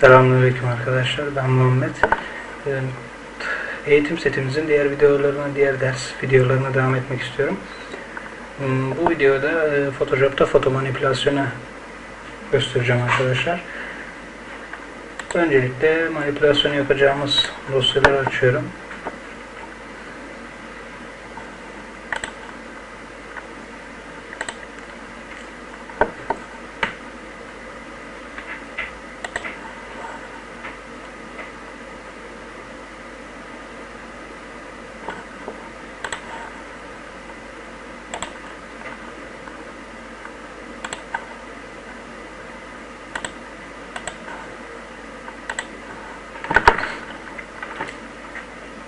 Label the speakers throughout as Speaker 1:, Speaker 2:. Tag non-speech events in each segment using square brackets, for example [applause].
Speaker 1: Selamünaleyküm arkadaşlar. Ben Muhammed. Ee, Eğitim setimizin diğer videolarına, diğer ders videolarına devam etmek istiyorum. Hmm, Bu videoda e, Photoshop'ta foto manipülasyonu göstereceğim arkadaşlar. Öncelikle manipülasyonu yapacağımız dosyaları açıyorum.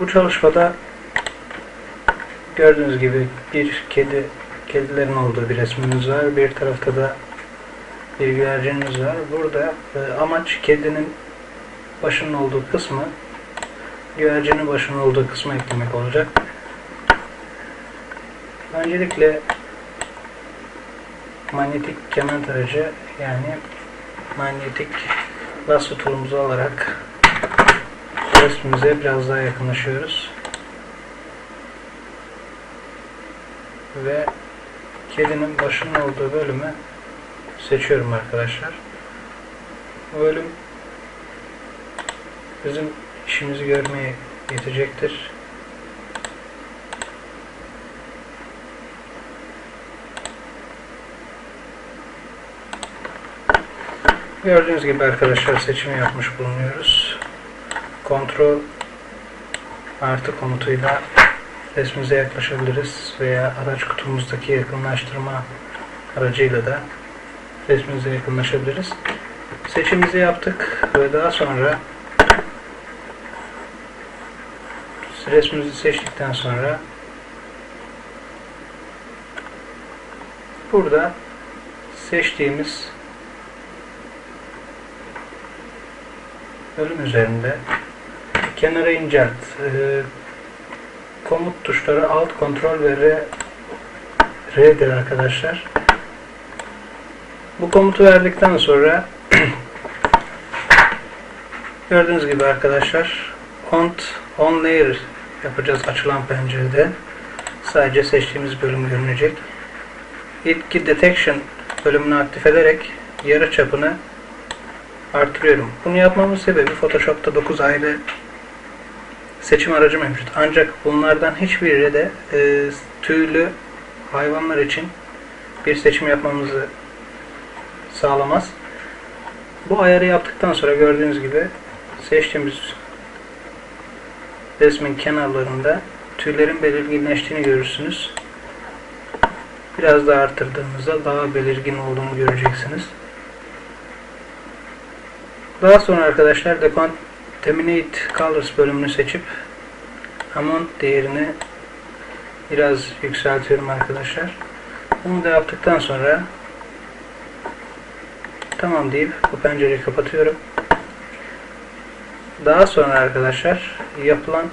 Speaker 1: Bu çalışmada gördüğünüz gibi bir kedi kedilerin olduğu bir resmimiz var. Bir tarafta da bir güvercinimiz var. Burada e, amaç kedinin başının olduğu kısmı güvercinin başının olduğu kısmı eklemek olacak. Öncelikle manyetik kemer aracı yani manyetik lasso tool'umuzu alarak resmimize biraz daha yakınlaşıyoruz. Ve kedinin başının olduğu bölümü seçiyorum arkadaşlar. Bu bölüm bizim işimizi görmeye yetecektir. Gördüğünüz gibi arkadaşlar seçimi yapmış bulunuyoruz. Kontrol artı komutuyla resmimize yaklaşabiliriz veya araç kutumuzdaki yakınlaştırma aracıyla da resmimize yakınlaşabiliriz. Seçimimizi yaptık ve daha sonra resmimizi seçtikten sonra burada seçtiğimiz bölüm üzerinde kenara incelt e, komut tuşları alt kontrol ve R R'dir arkadaşlar. Bu komutu verdikten sonra [clears throat] gördüğünüz gibi arkadaşlaront on layer yapacağız açılan pencerede. Sadece seçtiğimiz bölüm görünecek. Etki detection bölümünü aktif ederek yarı çapını artırıyorum. Bunu yapmamın sebebi Photoshop'ta 9 ayrı seçim aracı mevcut. Ancak bunlardan hiçbiri de e, tüylü hayvanlar için bir seçim yapmamızı sağlamaz. Bu ayarı yaptıktan sonra gördüğünüz gibi seçtiğimiz resmin kenarlarında tüylerin belirginleştiğini görürsünüz. Biraz daha arttırdığımızda daha belirgin olduğunu göreceksiniz. Daha sonra arkadaşlar Decontaminate Colors bölümünü seçip Amount değerini biraz yükseltiyorum arkadaşlar. Bunu da yaptıktan sonra tamam deyip bu pencereyi kapatıyorum. Daha sonra arkadaşlar yapılan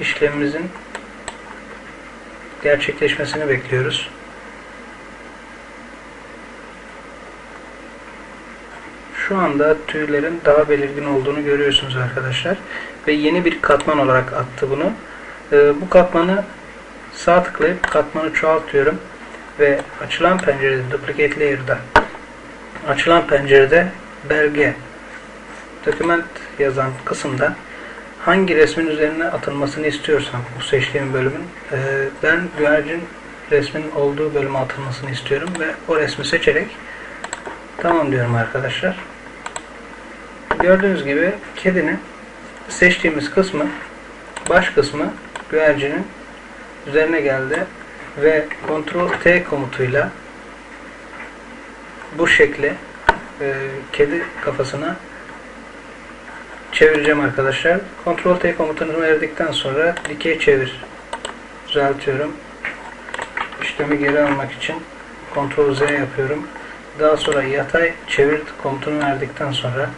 Speaker 1: işlemimizin gerçekleşmesini bekliyoruz. Şu anda tüylerin daha belirgin olduğunu görüyorsunuz arkadaşlar. Ve yeni bir katman olarak attı bunu. Ee, bu katmanı sağ tıklayıp katmanı çoğaltıyorum. Ve açılan pencerede Duplicate Layer'da açılan pencerede belge document yazan kısımda hangi resmin üzerine atılmasını istiyorsam bu seçtiğim bölümün e, ben güvercin resmin olduğu bölüme atılmasını istiyorum ve o resmi seçerek tamam diyorum arkadaşlar. Gördüğünüz gibi kedinin seçtiğimiz kısmı baş kısmı güvercinin üzerine geldi ve Ctrl T komutuyla bu şekli e, kedi kafasına çevireceğim arkadaşlar. Ctrl T komutunu verdikten sonra dikey çevir düzeltiyorum. İşlemi geri almak için Ctrl Z yapıyorum. Daha sonra yatay çevir komutunu verdikten sonra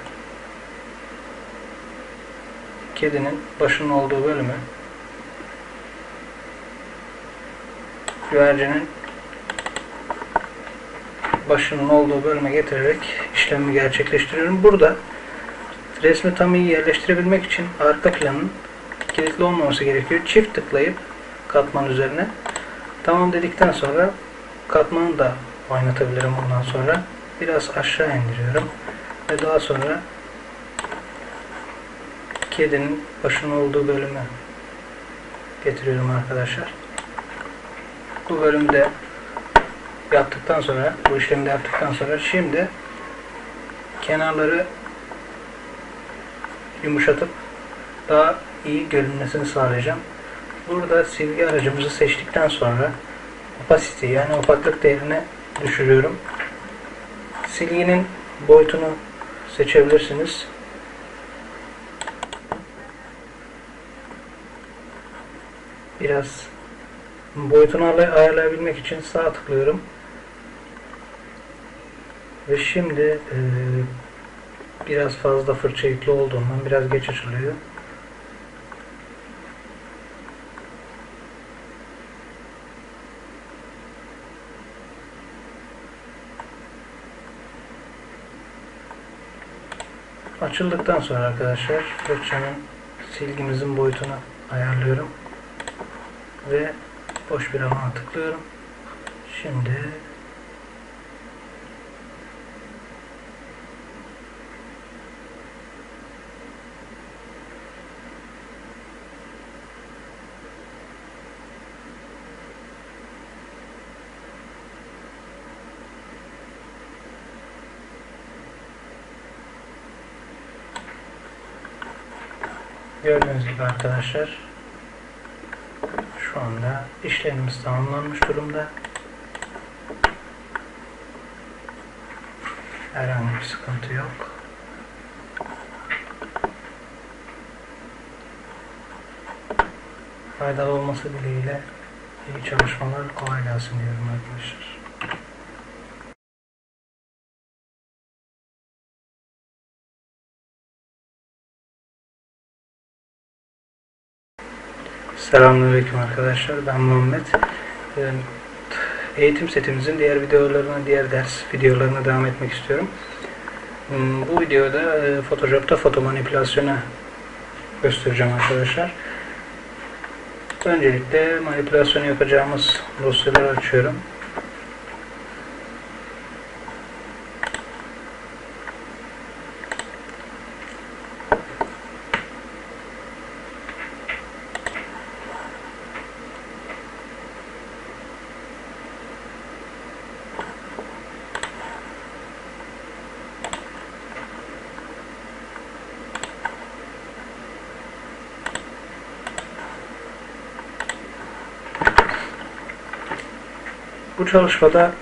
Speaker 1: kedinin başının olduğu bölümü güvercinin başının olduğu bölüme getirerek işlemi gerçekleştiriyorum. Burada resmi tam iyi yerleştirebilmek için arka planın kilitli olmaması gerekiyor. Çift tıklayıp katman üzerine tamam dedikten sonra katmanı da oynatabilirim ondan sonra. Biraz aşağı indiriyorum. Ve daha sonra kedinin başının olduğu bölümü getiriyorum arkadaşlar. Bu bölümde yaptıktan sonra, bu işlemi yaptıktan sonra şimdi kenarları yumuşatıp daha iyi görünmesini sağlayacağım. Burada silgi aracımızı seçtikten sonra opacity yani opaklık değerini düşürüyorum. Silginin boyutunu seçebilirsiniz. Biraz boyutunu ay- ayarlayabilmek için sağ tıklıyorum. Ve şimdi e, biraz fazla fırça yüklü olduğundan biraz geç açılıyor. Açıldıktan sonra arkadaşlar fırçanın silgimizin boyutunu ayarlıyorum ve boş bir alana tıklıyorum. Şimdi gördüğünüz gibi arkadaşlar anda işlemimiz tamamlanmış durumda. Herhangi bir sıkıntı yok. Faydalı olması dileğiyle iyi çalışmalar kolay gelsin diyorum arkadaşlar. Selamünaleyküm arkadaşlar. Ben Muhammed. Ee, Eğitim setimizin diğer videolarına, diğer ders videolarına devam etmek istiyorum. Hmm, Bu videoda e, Photoshop'ta foto manipülasyonu göstereceğim arkadaşlar. Öncelikle manipülasyonu yapacağımız dosyaları açıyorum. Bu çalışmada